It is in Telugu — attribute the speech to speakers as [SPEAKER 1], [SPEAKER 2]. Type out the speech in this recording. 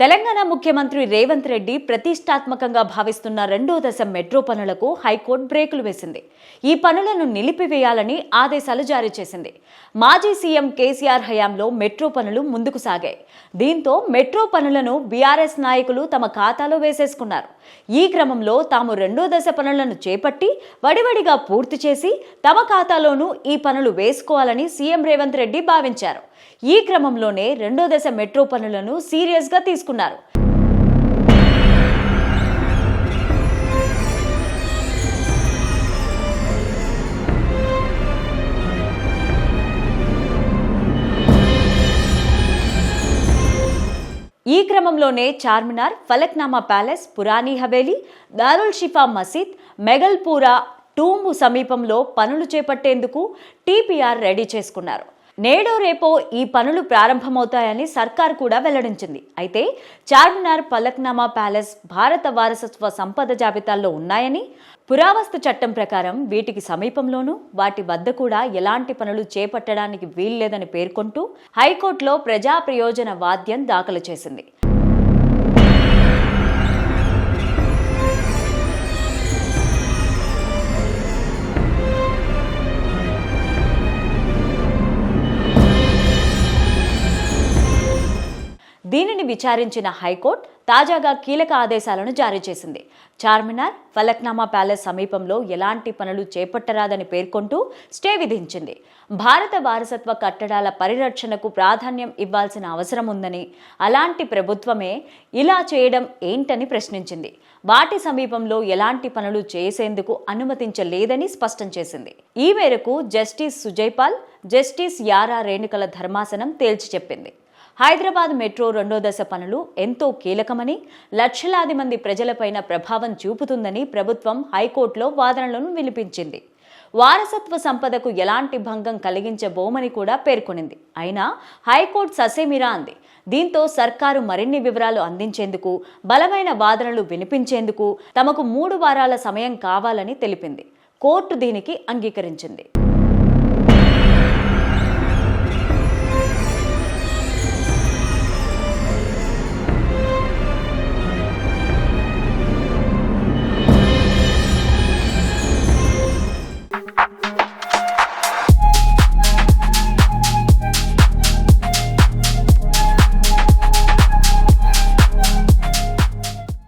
[SPEAKER 1] తెలంగాణ ముఖ్యమంత్రి రేవంత్ రెడ్డి ప్రతిష్టాత్మకంగా భావిస్తున్న రెండో దశ మెట్రో పనులకు హైకోర్టు బ్రేకులు వేసింది. ఈ పనులను నిలిపివేయాలని ఆదేశాలు జారీ చేసింది. మాజీ సీఎం కేసీఆర్ హయాంలో మెట్రో పనులు ముందుకు సాగాయి. దీంతో మెట్రో పనులను బీఆర్ఎస్ నాయకులు తమ ఖాతాలో వేసేసుకున్నారు. ఈ క్రమంలో తాము రెండో దశ పనులను చేపట్టి వడివడిగా పూర్తి చేసి తమ ఖాతాలోనూ ఈ పనులు వేసుకోవాలని సీఎం రేవంత్ రెడ్డి భావించారు. ఈ క్రమంలోనే రెండో దశ మెట్రో పనులను సీరియస్గా తీసుకున్నారు. ఈ క్రమంలోనే చార్మినార్ ఫలక్నామా ప్యాలెస్ పురానీ హవేలీ దారుల్ షిఫా మసీద్ మెగల్పూరా టూంబు సమీపంలో పనులు చేపట్టేందుకు టీపీఆర్ రెడీ చేసుకున్నారు. నేడో రేపో ఈ పనులు ప్రారంభమవుతాయని సర్కార్ కూడా వెల్లడించింది. అయితే చార్మినార్ పలక్నామా ప్యాలెస్ భారత వారసత్వ సంపద జాబితాల్లో ఉన్నాయని పురావస్తు చట్టం ప్రకారం వీటికి సమీపంలోనూ వాటి వద్ద కూడా ఎలాంటి పనులు చేపట్టడానికి వీల్లేదని పేర్కొంటూ హైకోర్టులో ప్రజా ప్రయోజన వాద్యం దాఖలు చేసింది. దీనిని విచారించిన హైకోర్టు తాజాగా కీలక ఆదేశాలను జారీ చేసింది. చార్మినార్ ఫలక్నామా ప్యాలెస్ సమీపంలో ఎలాంటి పనులు చేపట్టరాదని పేర్కొంటూ స్టే విధించింది. భారత వారసత్వ కట్టడాల పరిరక్షణకు ప్రాధాన్యం ఇవ్వాల్సిన అవసరం ఉందని అలాంటి ప్రభుత్వమే ఇలా చేయడం ఏంటని ప్రశ్నించింది. వాటి సమీపంలో ఎలాంటి పనులు చేసేందుకు అనుమతించలేదని స్పష్టం చేసింది. ఈ మేరకు జస్టిస్ సుజయ్పాల్ జస్టిస్ యారా రేణుకల ధర్మాసనం తేల్చి చెప్పింది. హైదరాబాద్ మెట్రో రెండో దశ పనులు ఎంతో కీలకమని లక్షలాది మంది ప్రజలపైన ప్రభావం చూపుతుందని ప్రభుత్వం హైకోర్టులో వాదనలను వినిపించింది. వారసత్వ సంపదకు ఎలాంటి భంగం కలిగించబోమని కూడా పేర్కొనింది. అయినా హైకోర్టు ససేమిరా అంది. దీంతో సర్కారు మరిన్ని వివరాలు అందించేందుకు బలమైన వాదనలు వినిపించేందుకు తమకు మూడు వారాల సమయం కావాలని తెలిపింది. కోర్టు దీనికి అంగీకరించింది.